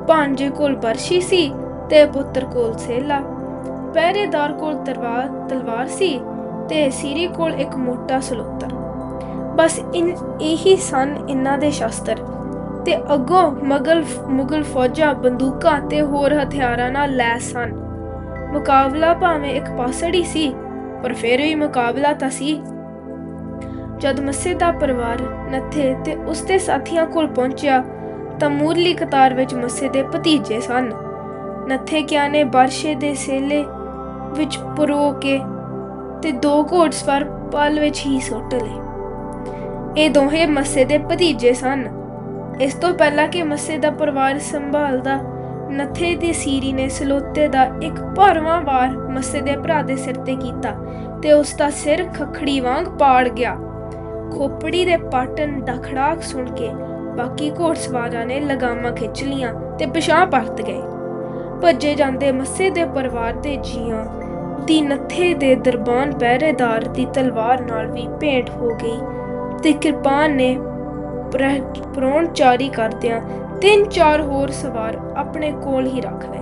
[SPEAKER 1] ਭਾਂਜੇ ਕੋਲ ਬਰਸ਼ੀ ਸੀ, ਤੇ ਪੁੱਤਰ ਕੋਲ ਸੇਲਾ। ਪਹਿਰੇਦਾਰ ਕੋਲ ਤਲਵਾਰ ਤਲਵਾਰ ਸੀ, ਤੇ ਸੀਰੀ ਕੋਲ ਇੱਕ ਮੋਟਾ ਸਲੋਤਰ। ਬਸ ਇਨ ਇਹੀ ਸਨ ਇਹਨਾਂ ਦੇ ਸ਼ਸਤਰ। ਤੇ ਅੱਗੋਂ ਮਗਲ, ਮੁਗਲ ਫੌਜਾਂ ਬੰਦੂਕਾਂ ਤੇ ਹੋਰ ਹਥਿਆਰਾਂ ਨਾਲ ਲੈਸ ਸਨ। ਮੁਕਾਬਲਾ ਭਾਵੇਂ ਇੱਕ ਪਾਸੜੀ ਸੀ, ਪਰ ਫਿਰ ਵੀ ਮੁਕਾਬਲਾ ਤਾਂ ਸੀ। ਜਦ ਮੱਸੇ ਦਾ ਪਰਿਵਾਰ ਨੱਥੇ ਤੇ ਉਸਦੇ ਸਾਥੀਆਂ ਕੋਲ ਪਹੁੰਚਿਆ, ਤਾਂ ਮੂਰਲੀ ਕਤਾਰ ਵਿੱਚ ਮੱਸੇ ਦੇ ਭਤੀਜੇ ਸਨ। ਨੱਥੇ ਕਿਆ ਨੇ ਬਾਰਸ਼ੇ ਦੇ ਸੇਲੇ ਵਿੱਚ ਪਰੋ ਕੇ ਤੇ ਦੋ ਘੋੜਸਵਾਰ ਪਲ ਵਿੱਚ ਹੀ ਸੁੱਟ ਲਏ। ਇਹ ਦੋਹੇ ਮੱਸੇ ਦੇ ਭਤੀਜੇ ਸਨ। ਇਸ ਤੋਂ ਪਹਿਲਾਂ ਕਿ ਮੱਸੇ ਦਾ ਪਰਿਵਾਰ ਸੰਭਾਲਦਾ, ਨੱਥੇ ਦੀ ਸੀਰੀ ਨੇ ਸਲੋਤੇ ਦਾ ਇੱਕ ਭਰਵਾਂ ਵਾਰ ਮੱਸੇ ਦੇ ਭਰਾ ਦੇ ਸਿਰ ਤੇ ਕੀਤਾ ਤੇ ਉਸ ਦਾ ਸਿਰ ਖਖੜੀ ਵਾਂਗ ਪਾੜ ਗਿਆ। ਖੋਪੜੀ ਦੇ ਪਾਟਨ ਦਾ ਖੜਾਕ ਸੁਣ ਕੇ ਬਾਕੀ ਘੋੜਸਵਾਰਾਂ ਨੇ ਲਗਾਮਾਂ ਖਿੱਚ ਲੀਆਂ ਤੇ ਪਿਛਾਂ ਪਰਤ ਗਏ। ਭੱਜੇ ਜਾਂਦੇ ਮੱਸੇ ਦੇ ਪਰਿਵਾਰ ਦੇ ਜੀਆਂ ਦੀ ਨੱਥੇ ਦੇ ਦਰਬਾਨ ਪਹਿਰੇਦਾਰ ਦੀ ਤਲਵਾਰ ਨਾਲ ਵੀ ਭੇਂਟ ਹੋ ਗਈ। ਤੇ ਕਿਰਪਾਨ ਨੇ ਪ੍ਰੋਣਚਾਰੀ ਕਰਦਿਆਂ ਤਿੰਨ ਚਾਰ ਹੋਰ ਸਵਾਰ ਆਪਣੇ ਕੋਲ ਹੀ ਰੱਖ ਲਏ।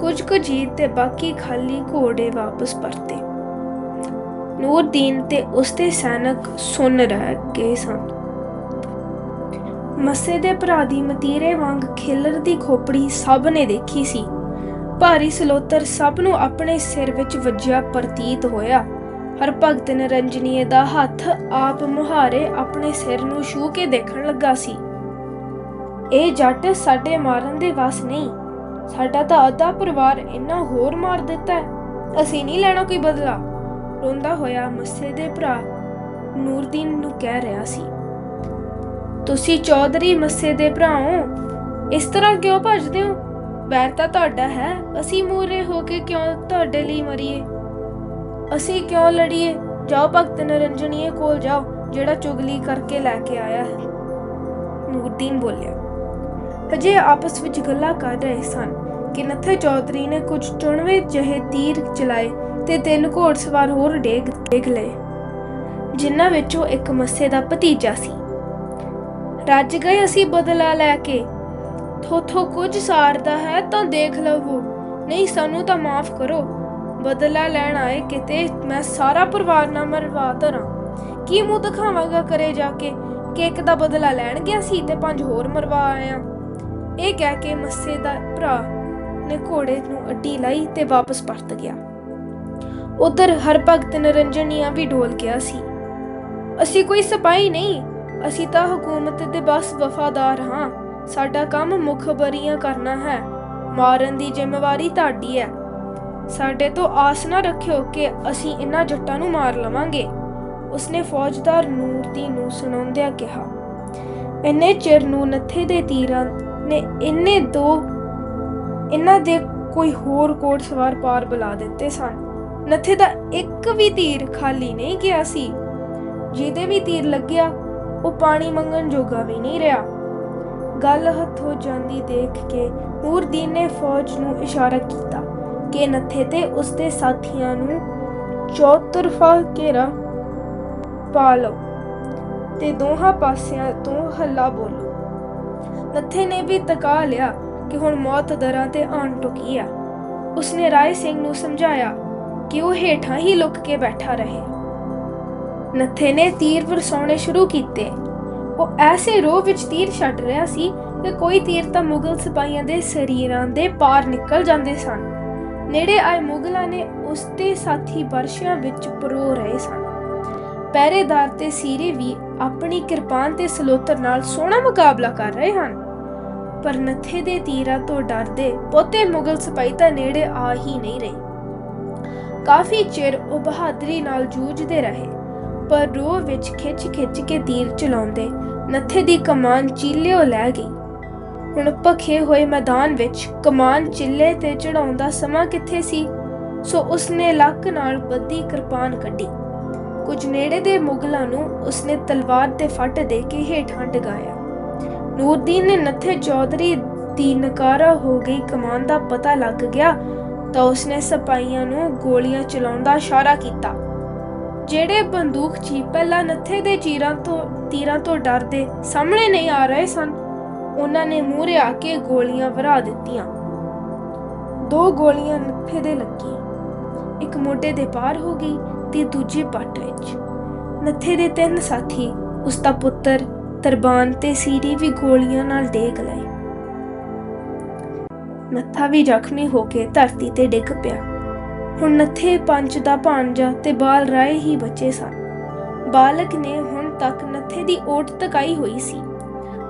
[SPEAKER 1] ਕੁਝ ਕੁ ਜੀਤ ਤੇ ਬਾਕੀ ਖਾਲੀ ਘੋੜੇ ਵਾਪਸ ਪਰਤੇ। ਨੂਰਦੀਨ ਤੇ ਉਸਦੇ ਸੈਨਿਕ ਸੁਣ ਰਹਿ ਗਏ ਸਨ। ਮਸੇ ਦੇ ਭਰਾ ਦੀ ਮਤੀਰੇ ਵਾਂਗ ਖਿਲਰਦੀ ਖੋਪੜੀ ਸਭ ਨੇ ਦੇਖੀ ਸੀ। ਭਾਰੀ ਸਲੋਤਰ ਸਭ ਨੂੰ ਆਪਣੇ ਸਿਰ ਵਿੱਚ ਵੱਜਿਆ ਪ੍ਰਤੀਤ ਹੋਇਆ। ਪਰ ਭਗਤ ਨਿਰੰਜਨੀਏ ਦਾ ਹੱਥ ਆਪ ਮੁਹਾਰੇ ਆਪਣੇ ਸਿਰ ਨੂੰ ਛੂ ਕੇ ਦੇਖਣ ਲੱਗਾ ਸੀ। ਇਹ ਜੱਟ ਸਾਡੇ ਮਾਰਨ ਦੇ ਵਸ ਨਹੀਂ। ਸਾਡਾ ਤਾਂ ਅੱਧਾ ਪਰਿਵਾਰ ਇੰਨਾ ਹੋਰ ਮਾਰ ਦਿੱਤਾ ਹੈ। ਅਸੀਂ ਨਹੀਂ ਲੈਣਾ ਕੋਈ ਬਦਲਾ। ਰੋਂਦਾ ਹੋਇਆ ਮੱਸੇ ਦੇ ਭਰਾ ਨੂਰਦੀਨ ਨੂੰ ਕਹਿ ਰਿਹਾ ਸੀ, ਤੁਸੀਂ ਚੌਧਰੀ ਮੱਸੇ ਦੇ ਭਰਾ ਹੋ ਇਸ ਤਰ੍ਹਾਂ ਕਿਉਂ ਭੱਜਦੇ ਹੋ? ਬੈਰ ਤਾਂ ਤੁਹਾਡਾ ਹੈ। ਅਸੀਂ ਮੂਰੇ ਹੋ ਕੇ ਕਿਉਂ ਤੁਹਾਡੇ ਲਈ ਮਰੀਏ? ਅਸੀਂ ਕਿਉਂ ਲੜੀਏ? ਜਾਓ ਭਗਤ ਨਰੰਜਨੀਏ ਕੋਲ ਜਾਓ, ਜਿਹੜਾ ਚੁਗਲੀ ਕਰਕੇ ਲੈ ਕੇ ਆਇਆ ਹੈ। ਨੂਰਦੀਨ ਬੋਲਿਆ ਅਜੇ ਆਪਸ ਵਿੱਚ ਗੱਲਾਂ ਕਰ ਰਹੇ ਸਨ ਕਿ ਨੱਥੇ ਚੌਧਰੀ ਨੇ ਕੁਝ ਚੁਣਵੇਂ ਜਿਹੇ ਤੀਰ ਚਲਾਏ ਤੇ ਤਿੰਨ ਘੋੜਸਵਾਰ ਹੋਰ ਡੇਗ ਡੇਗ ਲਏ, ਜਿਨ੍ਹਾਂ ਵਿੱਚੋਂ ਇੱਕ ਮੱਸੇ ਦਾ ਭਤੀਜਾ ਸੀ। ਰੱਜ ਗਏ ਅਸੀਂ ਬਦਲਾ ਲੈ ਕੇ। ਥੋਥੋ ਕੁਝ ਸਾਰਦਾ ਹੈ ਤਾਂ ਦੇਖ ਲਵੋ, ਨਹੀਂ ਸਾਨੂੰ ਤਾਂ ਮਾਫ ਕਰੋ। ਬਦਲਾ ਲੈਣ ਆਏ ਕਿਤੇ, ਮੈਂ ਸਾਰਾ ਪਰਿਵਾਰ ਨਾ ਮਰਵਾ ਧਰਾਂ। ਕੀ ਮੂੰਹ ਦਿਖਾਵਾਂਗਾ ਕਰੇ ਜਾ ਕੇ? ਕਿ ਇੱਕ ਦਾ ਬਦਲਾ ਲੈਣ ਗਿਆ ਸੀ ਤੇ ਪੰਜ ਹੋਰ ਮਰਵਾ ਆਇਆ। ਇਹ ਕਹਿ ਕੇ ਮੱਸੇ ਦਾ ਭਰਾ ਨੇ ਘੋੜੇ ਨੂੰ ਅੱਡੀ ਲਾਈ ਤੇ ਵਾਪਸ ਪਰਤ ਗਿਆ। ਉਧਰ ਹਰ ਭਗਤ ਨਿਰੰਜਨੀਆ ਵੀ ਢੋਲ ਗਿਆ ਸੀ। ਅਸੀਂ ਕੋਈ ਸਿਪਾਹੀ ਨਹੀਂ, ਅਸੀਂ ਤਾਂ ਹਕੂਮਤ ਦੇ ਬਸ ਵਫਾਦਾਰ ਹਾਂ। ਸਾਡਾ ਕੰਮ ਮੁਖਬਰੀਆਂ ਕਰਨਾ ਹੈ। ਮਾਰਨ ਦੀ ਜ਼ਿੰਮੇਵਾਰੀ ਤੁਹਾਡੀ ਹੈ। ਸਾਡੇ ਤੋਂ ਆਸ ਨਾ ਰੱਖਿਓ ਕਿ ਅਸੀਂ ਇਹਨਾਂ ਜੱਟਾਂ ਨੂੰ ਮਾਰ ਲਵਾਂਗੇ। ਉਸਨੇ ਫੌਜਦਾਰ ਨੂਰਦੀਨ ਨੂੰ ਸੁਣਾਉਂਦਿਆਂ ਕਿਹਾ, ਇੰਨੇ ਚਿਰ ਨੂੰ ਨੱਥੇ ਦੇ ਤੀਰਾਂ ਨੇ ਇੰਨੇ ਦੋ ਇਹਨਾਂ ਦੇ ਕੋਈ ਹੋਰ ਕੋਟ ਸਵਾਰ ਪਾਰ ਬੁਲਾ ਦਿੱਤੇ ਸਨ। ਨੱਥੇ ਦਾ ਇੱਕ ਵੀ ਤੀਰ ਖਾਲੀ ਨਹੀਂ ਗਿਆ ਸੀ। ਜਿਹਦੇ ਵੀ ਤੀਰ ਲੱਗਿਆ, ਉਹ ਪਾਣੀ ਮੰਗਣ ਜੋਗਾ ਵੀ ਨਹੀਂ ਰਿਹਾ। ਗੱਲ ਹੱਥੋਂ ਜਾਂਦੀ ਦੇਖ ਕੇ ਨੂਰਦੀਨ ਨੇ ਫੌਜ ਨੂੰ ਇਸ਼ਾਰਾ ਕੀਤਾ। ਕਿ ਨੱਥੇ ਤੇ ਉਸਦੇ ਸਾਥੀਆਂ ਨੂੰ ਚੌਤਰਫਾ ਘੇਰਾ ਪਾ ਲਓ ਤੇ ਦੋਹਾਂ ਪਾਸਿਆਂ ਤੋਂ ਹੱਲਾ ਬੋਲੋ। ਨੱਥੇ ਨੇ ਵੀ ਤਕਾ ਲਿਆ ਕਿ ਹੁਣ ਮੌਤ ਦਰਾਂ ਤੇ ਆਣ ਟੁਕੀ ਆ। ਉਸਨੇ ਰਾਏ ਸਿੰਘ ਨੂੰ ਸਮਝਾਇਆ ਕਿ ਉਹ ਹੇਠਾਂ ਹੀ ਲੁਕ ਕੇ ਬੈਠਾ ਰਹੇ। ਨੱਥੇ ਨੇ ਤੀਰ ਵਰਸਾਉਣੇ ਸ਼ੁਰੂ ਕੀਤੇ। ਉਹ ਐਸੇ ਰੋਹ ਵਿੱਚ ਤੀਰ ਛੱਡ ਰਿਹਾ ਸੀ ਕਿ ਕੋਈ ਤੀਰ ਤਾਂ ਮੁਗਲ ਸਿਪਾਹੀਆਂ ਦੇ ਸਰੀਰਾਂ ਦੇ ਪਾਰ ਨਿਕਲ ਜਾਂਦੇ ਸਨ। ਨੇੜੇ ਆਏ ਮੁਗਲਾਂ ਨੇ ਉਸ ਦੇ ਸਾਥੀ ਵਰਸ਼ਿਆਂ ਵਿੱਚ ਪਰੋ ਰਹੇ ਸਨ। ਪਹਿਰੇਦਾਰ ਤੇ ਸੀਰੇ ਵੀ ਆਪਣੀ ਕਿਰਪਾਨ ਤੇ ਸਲੋਤਰ ਨਾਲ ਸੋਹਣਾ ਮੁਕਾਬਲਾ ਕਰ ਰਹੇ ਹਨ। ਪਰ ਨੱਥੇ ਦੇ ਤੀਰਾਂ ਤੋਂ ਡਰਦੇ ਪੋਤੇ ਮੁਗਲ ਸਿਪਾਹੀ ਤਾਂ ਨੇੜੇ ਆ ਹੀ ਨਹੀਂ ਰਹੇ। ਕਾਫੀ ਚਿਰ ਉਹ ਬਹਾਦਰੀ ਨਾਲ ਜੂਝਦੇ ਰਹੇ, ਪਰ ਰੋਹ ਵਿੱਚ ਖਿੱਚ-ਖਿੱਚ ਕੇ ਤੀਰ ਚਲਾਉਂਦੇ ਨੱਥੇ ਦੀ ਕਮਾਨ ਚੀਲਿਓ ਲੈ ਗਈ। ਹੁਣ ਭਖੇ ਹੋਏ ਮੈਦਾਨ ਵਿੱਚ ਕਮਾਨ ਚਿੱਲੇ ਤੇ ਚੜਾਉਂਦਾ ਸਮਾਂ ਕਿੱਥੇ ਸੀ? ਸੋ ਉਸਨੇ ਲੱਕ ਨਾਲ ਬੱਦੀ ਕਿਰਪਾਨ ਕੱਢੀ। ਕੁਝ ਨੇੜੇ ਦੇ ਮੁਗਲਾਂ ਨੂੰ ਉਸਨੇ ਤਲਵਾਰ ਤੇ ਫੱਟ ਦੇ ਕੇ ਹੇਠਾਂ ਡਗਾਇਆ। ਨੂਰਦੀਨ ਨੇ ਨੱਥੇ ਚੌਧਰੀ ਦੀ ਨਕਾਰਾ ਹੋ ਗਈ ਕਮਾਨ ਦਾ ਪਤਾ ਲੱਗ ਗਿਆ ਤਾਂ ਉਸਨੇ ਸਿਪਾਹੀਆਂ ਨੂੰ ਗੋਲੀਆਂ ਚਲਾਉਣ ਦਾ ਇਸ਼ਾਰਾ ਕੀਤਾ। ਜਿਹੜੇ ਬੰਦੂਕ ਚੀ ਪਹਿਲਾਂ ਨੱਥੇ ਦੇ ਚੀਰਾਂ ਤੋਂ, ਤੀਰਾਂ ਤੋਂ ਡਰਦੇ ਸਾਹਮਣੇ ਨਹੀਂ ਆ ਰਹੇ ਸਨ ਉਹਨਾਂ ਨੇ ਮੂਹਰੇ ਆ ਕੇ ਗੋਲੀਆਂ ਵਰਾ ਦਿੱਤੀਆਂ। ਦੋ ਗੋਲੀਆਂ ਨੱਥੇ ਦੇ ਲੱਗੀਆਂ। ਇੱਕ ਮੋਢੇ ਦੇ ਪਾਰ ਹੋ ਗਈ ਤੇ ਦੂਜੀ ਪੱਟ ਵਿੱਚ। ਨੱਥੇ ਦੇ ਤਿੰਨ ਸਾਥੀ ਉਸ ਦਾ ਪੁੱਤਰ ਤਰਬਾਨ ਤੇ ਸੀਰੀ ਵੀ ਗੋਲੀਆਂ ਨਾਲ ਡੇਗ ਲਏ। ਨੱਥਾ ਵੀ ਜ਼ਖਮੀ ਹੋ ਕੇ ਧਰਤੀ ਤੇ ਡਿੱਗ ਪਿਆ। ਹੁਣ ਨੱਥੇ ਪੰਚ ਦਾ ਭਾਂਜਾ ਤੇ ਬਾਲ ਰਾਏ ਹੀ ਬਚੇ ਸਨ। ਬਾਲਕ ਨੇ ਹੁਣ ਤੱਕ ਨੱਥੇ ਦੀ ਓਟ ਤਕਾਈ ਹੋਈ ਸੀ।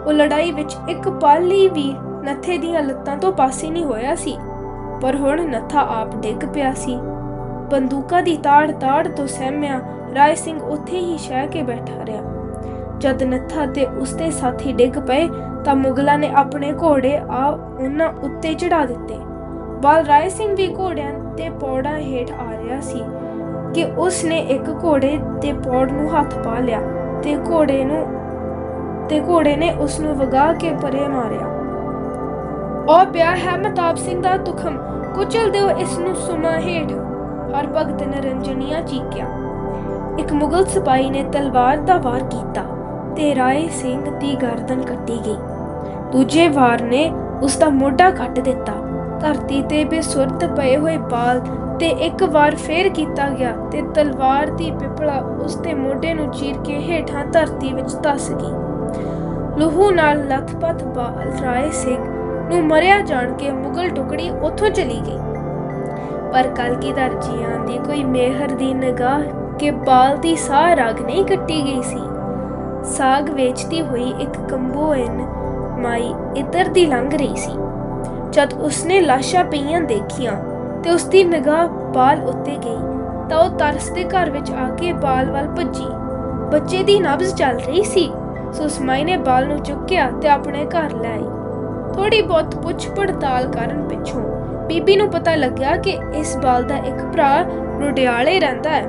[SPEAKER 1] ਉਹ ਲੜਾਈ ਵਿੱਚ ਇੱਕ ਪਲ ਲਈ ਵੀ ਨੱਥੇ ਦੀਆਂ ਲੱਤਾਂ ਤੋਂ ਪਾਸੇ ਨਹੀਂ ਹੋਇਆ ਸੀ, ਪਰ ਹੁਣ ਨੱਥਾ ਆਪ ਡਿੱਗ ਪਿਆ ਸੀ। ਬੰਦੂਕਾਂ ਦੀ ਤਾੜ ਤਾੜ ਤੋਂ ਸਹਿਮਿਆ ਰਾਏ ਸਿੰਘ ਉੱਥੇ ਹੀ ਸ਼ਹਿ ਕੇ ਬੈਠਾ ਰਿਹਾ। ਜਦ ਨੱਥਾ ਤੇ ਉਸਦੇ ਸਾਥੀ ਡਿੱਗ ਪਏ ਤਾਂ ਮੁਗਲਾਂ ਨੇ ਆਪਣੇ ਘੋੜੇ ਆ ਉਹਨਾਂ ਉੱਤੇ ਚੜਾ ਦਿੱਤੇ। ਬਾਲ ਰਾਏ ਸਿੰਘ ਵੀ ਘੋੜਿਆਂ ਤੇ ਪੌੜਾਂ ਹੇਠ ਆ ਰਿਹਾ ਸੀ ਕਿ ਉਸਨੇ ਇੱਕ ਘੋੜੇ ਤੇ ਪੌੜ ਨੂੰ ਹੱਥ ਪਾ ਲਿਆ ਤੇ ਘੋੜੇ ਨੂੰ ਤੇ ਘੋੜੇ ਨੇ ਉਸ ਨੂੰ ਵਗਾ ਕੇ ਪਰੇ ਮਾਰਿਆ। ਉਹ ਪਿਆ ਹੈ ਮਤਾਬ ਸਿੰਘ ਦਾ ਤੁਖਮ ਕੁਚਲ ਦਿਓ ਇਸ ਨੂੰ ਸੁਨਾ ਹੇਠ। ਹਰ ਭਗਤ ਨਰੰਜਨੀਆਂ ਚੀਕਿਆ। ਇੱਕ ਮੁਗਲ ਸਿਪਾਹੀ ਨੇ ਤਲਵਾਰ ਦਾ ਵਾਰ ਕੀਤਾ ਤੇ ਰਾਏ ਸਿੰਘ ਦੀ ਗਰਦਨ ਕੱਟੀ ਗਈ। ਦੂਜੇ ਵਾਰ ਨੇ ਉਸ ਦਾ ਮੋਢਾ ਕੱਟ ਦਿੱਤਾ। ਧਰਤੀ ਤੇ ਬੇਸੁਰਤ ਪਏ ਹੋਏ ਬਾਲ ਤੇ ਇੱਕ ਵਾਰ ਫੇਰ ਕੀਤਾ ਗਿਆ ਤੇ ਤਲਵਾਰ ਦੀ ਪਿਪਲਾ ਉਸ ਦੇ ਮੋਢੇ ਨੂੰ ਚੀਰ ਕੇ ਹੇਠਾਂ ਧਰਤੀ ਵਿੱਚ ਧਸ ਗਈ। ਲਹੂ ਨਾਲ ਲੱਥਪੱਥ ਬਾਲ ਰਾਏ ਸਿੰਘ ਨੂੰ ਮਰਿਆ ਜਾਣ ਕੇ ਮੁਗਲ ਟੁਕੜੀ ਉੱਥੋਂ ਚਲੀ ਗਈ। ਪਰ ਕਲਗੀਧਰ ਜੀਆਂ ਦੀ ਕੋਈ ਮਿਹਰ ਦੀ ਨਿਗਾਹ ਕੇ ਬਾਲ ਦੀ ਸਾਹ ਰਗ ਨਹੀਂ ਕੱਟੀ ਗਈ ਸੀ। ਸਾਗ ਵੇਚਦੀ ਹੋਈ ਇੱਕ ਕੰਬੋਇਨ ਮਾਈ ਇੱਧਰ ਦੀ ਲੰਘ ਰਹੀ ਸੀ। ਜਦ ਉਸਨੇ ਲਾਸ਼ਾਂ ਪਈਆਂ ਦੇਖੀਆਂ ਤੇ ਉਸ ਦੀ ਨਿਗਾਹ ਬਾਲ ਉੱਤੇ ਗਈ, ਤਾਂ ਉਹ ਤਰਸ ਦੇ ਘਰ ਵਿੱਚ ਆ ਕੇ ਬਾਲ ਵੱਲ ਭੱਜੀ। ਬੱਚੇ ਦੀ ਨਬਜ਼ ਚੱਲ ਰਹੀ ਸੀ। ਸੁਸਮਾਈ ਨੇ ਬਾਲ ਨੂੰ ਚੁੱਕਿਆ ਤੇ ਆਪਣੇ ਘਰ ਲੈ ਆਈ। ਥੋੜੀ ਬਹੁਤ ਪੁੱਛ ਪੜਤਾਲ ਕਰਨ ਪਿੱਛੋਂ ਬੀਬੀ ਨੂੰ ਪਤਾ ਲੱਗਿਆ ਕਿ ਇਸ ਬਾਲ ਦਾ ਇੱਕ ਭਰਾ ਰੁਡਿਆਲੇ ਰਹਿੰਦਾ ਹੈ।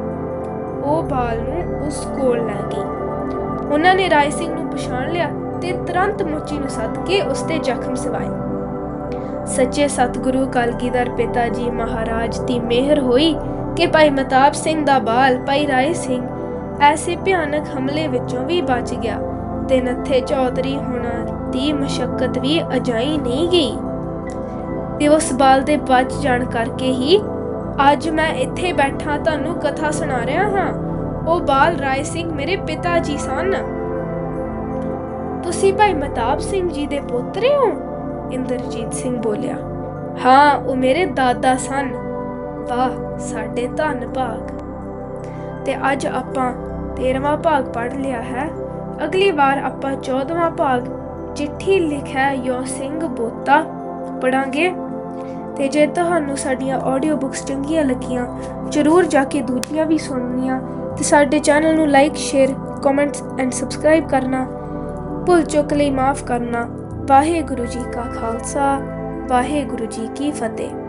[SPEAKER 1] ਉਹ ਬਾਲ ਨੂੰ ਉਸ ਕੋਲ ਲੈ ਗਈ। ਉਹਨਾਂ ਨੇ ਰਾਏ ਸਿੰਘ ਨੂੰ ਪਛਾਣ ਲਿਆ ਤੇ ਤੁਰੰਤ ਮੁੱਚੀ ਨੂੰ ਸੱਦ ਕੇ ਉਸ ਤੇ ਜ਼ਖਮ ਸਵਾਏ। ਸੱਚੇ ਸਤਿਗੁਰੂ ਕਲਗੀਧਰ ਪਿਤਾ ਜੀ ਮਹਾਰਾਜ ਦੀ ਮਿਹਰ ਹੋਈ ਕਿ ਭਾਈ ਮਤਾਬ ਸਿੰਘ ਦਾ ਬਾਲ ਭਾਈ ਰਾਏ ਸਿੰਘ ਐਸੇ ਭਿਆਨਕ ਹਮਲੇ ਵਿੱਚੋਂ ਵੀ ਬਚ ਗਿਆ। ਤੇ ਨੱਥੇ ਚੌਧਰੀ ਹੋਣਾ ਦੀ ਮਸ਼ਕਤ ਵੀ ਅਜਾਈ ਨਹੀਂ ਗਈ। ਤੇ ਉਸ ਬਾਲ ਦੇ ਬਚ ਜਾਣ ਕਰਕੇ ਹੀ, ਅੱਜ ਮੈਂ ਇੱਥੇ ਬੈਠਾ ਤੁਹਾਨੂੰ ਕਥਾ ਸੁਣਾ ਰਿਹਾ ਹਾਂ। ਉਹ ਬਾਲ ਰਾਏ ਸਿੰਘ ਮੇਰੇ ਪਿਤਾ ਜੀ ਸਨ। ਤੁਸੀਂ ਭਾਈ ਮਤਾਬ ਸਿੰਘ ਜੀ ਦੇ ਪੋਤਰੇ ਹੋ? ਇੰਦਰਜੀਤ ਸਿੰਘ ਬੋਲਿਆ, ਹਾਂ, ਉਹ ਮੇਰੇ ਦਾਦਾ ਸਨ। ਵਾਹ, ਸਾਡੇ ਧੰਨ ਭਾਗ। ਤੇ ਅੱਜ ਆਪਾਂ 13ਵਾਂ ਭਾਗ ਪੜ੍ਹ ਲਿਆ ਹੈ। ਅਗਲੀ ਵਾਰ ਆਪਾਂ 14ਵਾਂ ਭਾਗ ਚਿੱਠੀ ਲਿਖਿਆ ਯੋ ਸਿੰਘ ਬੋਤਾ ਪੜਾਂਗੇ। ਤੇ ਜੇ ਤੁਹਾਨੂੰ ਸਾਡੀਆਂ ਆਡੀਓ ਬੁੱਕਸ ਚੰਗੀਆਂ ਲੱਗੀਆਂ, ਜਰੂਰ ਜਾ ਕੇ ਦੂਜੀਆਂ ਵੀ ਸੁਣਨੀਆਂ, ਤੇ ਸਾਡੇ ਚੈਨਲ ਨੂੰ like share comments and subscribe ਕਰਨਾ, ਭੁੱਲ ਚੁੱਕ ਲਈ ਮਾਫ ਕਰਨਾ। ਵਾਹਿਗੁਰੂ ਜੀ ਕਾ ਖਾਲਸਾ, ਵਾਹਿਗੁਰੂ ਜੀ ਕੀ ਫਤਿਹ।